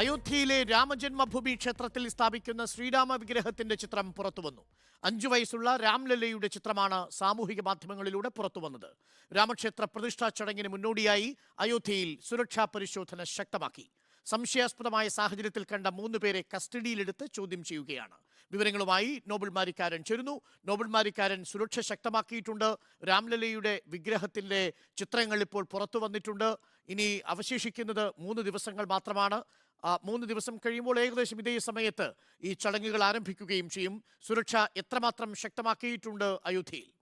അയോധ്യയിലെ രാമജന്മഭൂമി ക്ഷേത്രത്തിൽ സ്ഥാപിക്കുന്ന ശ്രീരാമ വിഗ്രഹത്തിന്റെ ചിത്രം പുറത്തുവന്നു. അഞ്ചു വയസ്സുള്ള രാംലല്ലയുടെ ചിത്രമാണ് സാമൂഹിക മാധ്യമങ്ങളിലൂടെ പുറത്തുവന്നത്. രാമക്ഷേത്ര പ്രതിഷ്ഠാ ചടങ്ങിന് മുന്നോടിയായി അയോധ്യയിൽ സുരക്ഷാ പരിശോധന ശക്തമാക്കി. സംശയാസ്പദമായ സാഹചര്യത്തിൽ കണ്ട മൂന്ന് പേരെ കസ്റ്റഡിയിലെടുത്ത് ചോദ്യം ചെയ്യുകയാണ്. വിവരങ്ങളുമായി നോബിൾ മാരിക്കാരൻ ചേരുന്നു. നോബിൾ മാരിക്കാരൻ സുരക്ഷ ശക്തമാക്കിയിട്ടുണ്ട്. രാംലല്ലയുടെ വിഗ്രഹത്തിന്റെ ചിത്രങ്ങൾ ഇപ്പോൾ പുറത്തു വന്നിട്ടുണ്ട് ഇനി അവശേഷിക്കുന്നത് മൂന്ന് ദിവസങ്ങൾ മാത്രമാണ്. മൂന്ന് ദിവസം കഴിയുമ്പോൾ ഏകദേശം ഇതേ സമയത്ത് ഈ ചടങ്ങുകൾ ആരംഭിക്കുകയും ചെയ്യും. സുരക്ഷ എത്രമാത്രം ശക്തമാക്കിയിട്ടുണ്ട് അയോധ്യയിൽ?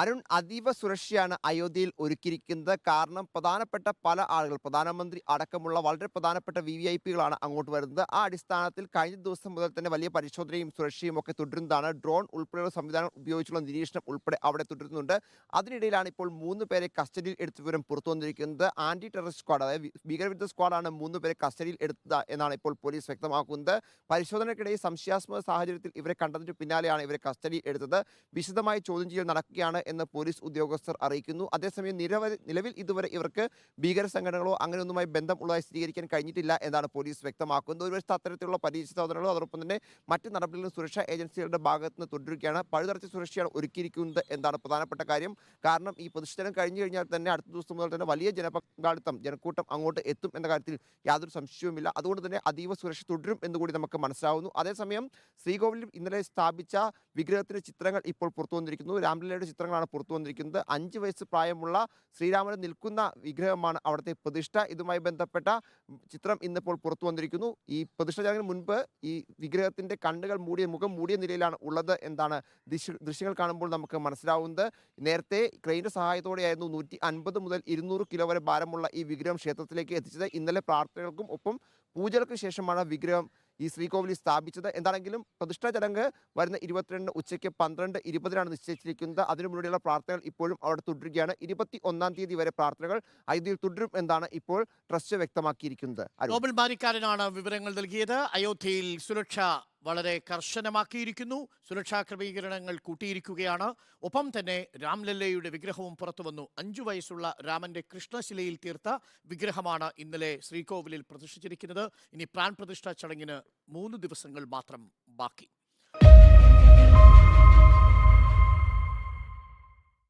അരുൺ അതീവ സുരക്ഷയാണ് അയോധ്യയിൽ ഒരുക്കിയിരിക്കുന്നത്. കാരണം പ്രധാനപ്പെട്ട പല ആളുകൾ പ്രധാനമന്ത്രി അടക്കമുള്ള വളരെ പ്രധാനപ്പെട്ട വി വി ഐ പികളാണ് അങ്ങോട്ട് വരുന്നത്. ആ അടിസ്ഥാനത്തിൽ കഴിഞ്ഞ ദിവസം മുതൽ തന്നെ വലിയ പരിശോധനയും സുരക്ഷയും ഒക്കെ തുടരുന്നതാണ്. ഡ്രോൺ ഉൾപ്പെടെയുള്ള സംവിധാനം ഉപയോഗിച്ചുള്ള നിരീക്ഷണം ഉൾപ്പെടെ അവിടെ തുടരുന്നുണ്ട്. അതിനിടയിലാണ് ഇപ്പോൾ മൂന്ന് പേരെ കസ്റ്റഡിയിൽ എടുത്ത വിവരം പുറത്തു വന്നിരിക്കുന്നത്. ആന്റി ടെററിസ്റ്റ് സ്ക്വാഡ് അതായത് ഭീകരവിരുദ്ധ സ്ക്വാഡാണ് മൂന്ന് പേരെ കസ്റ്റഡിയിൽ എടുത്തത് എന്നാണ് ഇപ്പോൾ പോലീസ് വ്യക്തമാക്കുന്നത്. പരിശോധനയ്ക്കിടയിൽ സംശയാസ്പദ സാഹചര്യത്തിൽ ഇവരെ കണ്ടതിന് പിന്നാലെയാണ് ഇവരെ കസ്റ്റഡി എടുത്തത്. വിശദമായി ചോദ്യം ചെയ്യൽ നടക്കുകയാണ് എന്ന് പോലീസ് ഉദ്യോഗസ്ഥർ അറിയിക്കുന്നു. അതേസമയം നിരവധി നിലവിൽ ഇതുവരെ ഇവർക്ക് ഭീകര സംഘടനകളോ അങ്ങനെയൊന്നുമായി ബന്ധം ഉള്ളതായി സ്ഥിരീകരിക്കാൻ കഴിഞ്ഞിട്ടില്ല എന്നാണ് പോലീസ് വ്യക്തമാക്കുന്നത്. ഒരു വശത്ത് അത്തരത്തിലുള്ള പരിശോധനകളോ അതോടൊപ്പം തന്നെ മറ്റ് നടപടികളും സുരക്ഷാ ഏജൻസികളുടെ ഭാഗത്ത് നിന്ന് തുടരുകയാണ്. പഴുതടച്ച സുരക്ഷയാണ് ഒരുക്കിയിരിക്കുന്നത് എന്നാണ് പ്രധാനപ്പെട്ട കാര്യം. കാരണം ഈ പ്രതിഷ്ഠനം കഴിഞ്ഞു കഴിഞ്ഞാൽ തന്നെ അടുത്ത ദിവസം മുതൽ തന്നെ വലിയ ജനപങ്കാളിത്തം ജനക്കൂട്ടം അങ്ങോട്ട് എത്തും എന്ന കാര്യത്തിൽ യാതൊരു സംശയവുമില്ല. അതുകൊണ്ട് തന്നെ അതീവ സുരക്ഷ തുടരും എന്നുകൂടി നമുക്ക് മനസ്സിലാവുന്നു. അതേസമയം ശ്രീകോവിലിൽ ഇന്നലെ സ്ഥാപിച്ച വിഗ്രഹത്തിന്റെ ചിത്രങ്ങൾ ഇപ്പോൾ പുറത്തു വന്നിരിക്കുന്നു രാംലല്ലയുടെ ചിത്രങ്ങളാണ് പുറത്തു വന്നിരിക്കുന്നത്. അഞ്ച് വയസ്സ് പ്രായമുള്ള ശ്രീരാമൻ നിൽക്കുന്ന വിഗ്രഹമാണ് അവിടുത്തെ പ്രതിഷ്ഠ. ഇതുമായി ബന്ധപ്പെട്ട ചിത്രം ഇന്നിപ്പോൾ പുറത്തു വന്നിരിക്കുന്നു. ഈ പ്രതിഷ്ഠ ചടങ്ങിന് മുൻപ് ഈ വിഗ്രഹത്തിന്റെ കണ്ണുകൾ മൂടിയ മുഖം മൂടിയ നിലയിലാണ് ഉള്ളത് എന്താണ് ദൃശ്യങ്ങൾ കാണുമ്പോൾ നമുക്ക് മനസ്സിലാവുന്നത്. നേരത്തെ ക്രെയിന്റെ സഹായത്തോടെയായിരുന്നു നൂറ്റി അൻപത് മുതൽ ഇരുന്നൂറ് കിലോ വരെ ഭാരമുള്ള ഈ വിഗ്രഹം ക്ഷേത്രത്തിലേക്ക് എത്തിച്ചത്. ഇന്നലെ പ്രാർത്ഥനകൾക്കും ഒപ്പം പൂജകൾക്ക് ശേഷമാണ് വിഗ്രഹം ഈ ശ്രീകോവിലിൽ സ്ഥാപിച്ചത് എന്താണെങ്കിലും പ്രതിഷ്ഠാ ചടങ്ങ് വരുന്ന ഇരുപത്തിരണ്ട് ഉച്ചയ്ക്ക് പന്ത്രണ്ട് ഇരുപതിനാണ് നിശ്ചയിച്ചിരിക്കുന്നത്. അതിനു മുന്നോടിയുള്ള പ്രാർത്ഥനകൾ ഇപ്പോഴും അവിടെ തുടരുകയാണ്. ഇരുപത്തി ഒന്നാം തീയതി വരെ പ്രാർത്ഥനകൾ അയോധ്യയിൽ തുടരും എന്നാണ് ഇപ്പോൾ ട്രസ്റ്റ് വ്യക്തമാക്കിയിരിക്കുന്നത്. മാരിക്കാരനാണ് വിവരങ്ങൾ നൽകിയത്. അയോധ്യയിൽ സുരക്ഷ വളരെ കർശനമാക്കിയിരിക്കുന്നു. സുരക്ഷാ ക്രമീകരണങ്ങൾ കൂട്ടിയിരിക്കുകയാണ്. ഒപ്പം തന്നെ രാംലല്ലയുടെ വിഗ്രഹവും പുറത്തു വന്നു അഞ്ചു വയസ്സുള്ള രാമന്റെ കൃഷ്ണശിലയിൽ തീർത്ത വിഗ്രഹമാണ് ഇന്നലെ ശ്രീകോവിലിൽ പ്രതിഷ്ഠിച്ചിരിക്കുന്നത്. ഇനി പ്രാൺ പ്രതിഷ്ഠാ ചടങ്ങിന് മൂന്ന് ദിവസങ്ങൾ മാത്രം ബാക്കി.